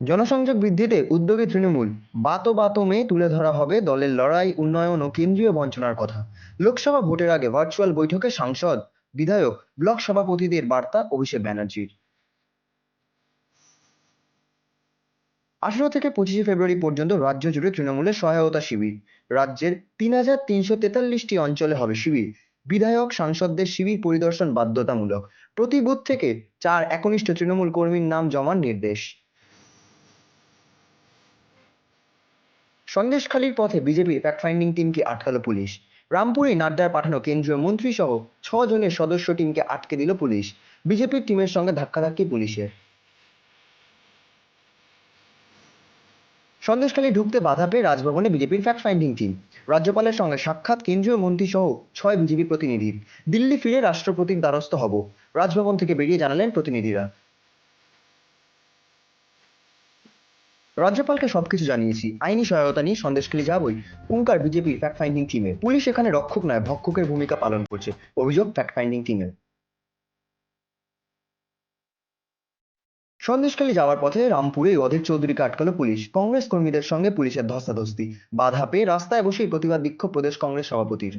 জনসংযোগ বৃদ্ধিতে উদ্যোগী তৃণমূল। বাতো বাতো মে তুলে ধরা হবে দলের লড়াই, উন্নয়ন ও কেন্দ্রীয় বঞ্চনার কথা। লোকসভা ভোটের আগে ভার্চুয়াল বৈঠকে সাংসদ, বিধায়ক, ব্লক সভাপতিদের বার্তা অভিষেক ব্যানার্জির। আঠেরো থেকে পঁচিশে ফেব্রুয়ারি পর্যন্ত রাজ্য জুড়ে তৃণমূলের সহায়তা শিবির। রাজ্যের তিন হাজার তিনশো তেতাল্লিশটি অঞ্চলে হবে শিবির। বিধায়ক, সাংসদদের শিবির পরিদর্শন বাধ্যতামূলক। প্রতি বুথ থেকে চার একনিষ্ঠ তৃণমূল কর্মীর নাম জমার নির্দেশ। সন্দেশখালীর পথে বিজেপির ফ্যাক্ট ফাইন্ডিং টিমকে আটকালো পুলিশ। রামপুরে নাড্ডার পাঠানো কেন্দ্রীয় মন্ত্রী সহ ছ জনের সদস্য টিমকে আটকে দিল পুলিশ। বিজেপির টিমের সঙ্গে ধাক্কাধাক্কি পুলিশের। সন্দেশখালী ঢুকতে বাধা পেয়ে রাজভবনে বিজেপির ফ্যাক্ট ফাইন্ডিং টিম রাজ্যপালের সঙ্গে সাক্ষাৎ কেন্দ্রীয় মন্ত্রী সহ ছয় বিজেপি প্রতিনিধির দিল্লি ফিরে রাষ্ট্রপতির দ্বারস্থ হব। রাজভবন থেকে বেরিয়ে জানালেন প্রতিনিধিরা। রাজ্যপালকে সবকিছু জানিয়েছি। আইনি সহায়তা নিয়ে সন্দেশখালী যাবই। হুঙ্কার বিজেপির ফ্যাক্ট ফাইন্ডিং টিমে পুলিশ এখানে রক্ষক নয়, ভক্ষকের ভূমিকা পালন করছে। অভিযোগ ফ্যাক্ট ফাইন্ডিং টিমের সন্দেশখালী যাওয়ার পথে রামপুরে অধীর চৌধুরীকে আটকালো পুলিশ। কংগ্রেস কর্মীদের সঙ্গে পুলিশের ধস্তাধস্তি। বাধা পেয়ে রাস্তায় বসেই প্রতিবাদ বিক্ষোভ প্রদেশ কংগ্রেস সভাপতির।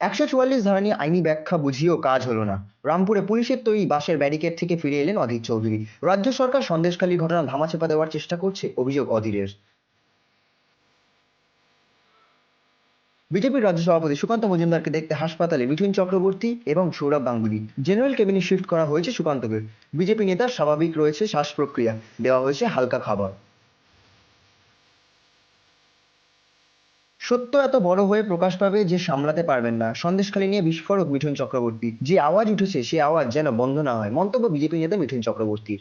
একশো চুয়াল্লিশ ধারা নিয়ে আইনি ব্যাখ্যা বুঝিয়েও কাজ হলো না। রামপুরে পুলিশের তৈরি বাসের ব্যারিকেড থেকে ফিরে এলেন অধীর চৌধুরী। রাজ্য সরকার সন্দেশখালীর ঘটনা ধামাচাপা দেওয়ার চেষ্টা করছে, অভিযোগ অধীরের। বিজেপির রাজ্য সভাপতি সুকান্ত মজুমদারকে দেখতে হাসপাতালে মিঠুন চক্রবর্তী এবং Sourav Ganguly. General cabin shift করা হয়েছে সুকান্তকে। বিজেপি নেতার স্বাভাবিক রয়েছে শ্বাস প্রক্রিয়া। দেওয়া হয়েছে হালকা খাবার। সত্য এত বড় হয়ে প্রকাশ পাবে যে সামলাতে পারবেন না। সন্দেশখালী নিয়ে বিস্ফোরক মিঠুন চক্রবর্তী। যে আওয়াজ উঠেছে, সে আওয়াজ যেন বন্ধ না হয়। মন্তব্য বিজেপি নেতা মিঠুন চক্রবর্তীর।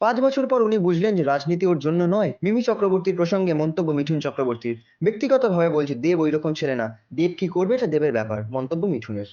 পাঁচ বছর পর উনি বুঝলেন যে রাজনীতি ওর জন্য নয়। মিমি চক্রবর্তীর প্রসঙ্গে মন্তব্য মিঠুন চক্রবর্তীর। ব্যক্তিগতভাবে বলছে, দেব ওই রকম ছেলে না। দেব কি করবে এটা দেবের ব্যাপার। মন্তব্য মিঠুনের।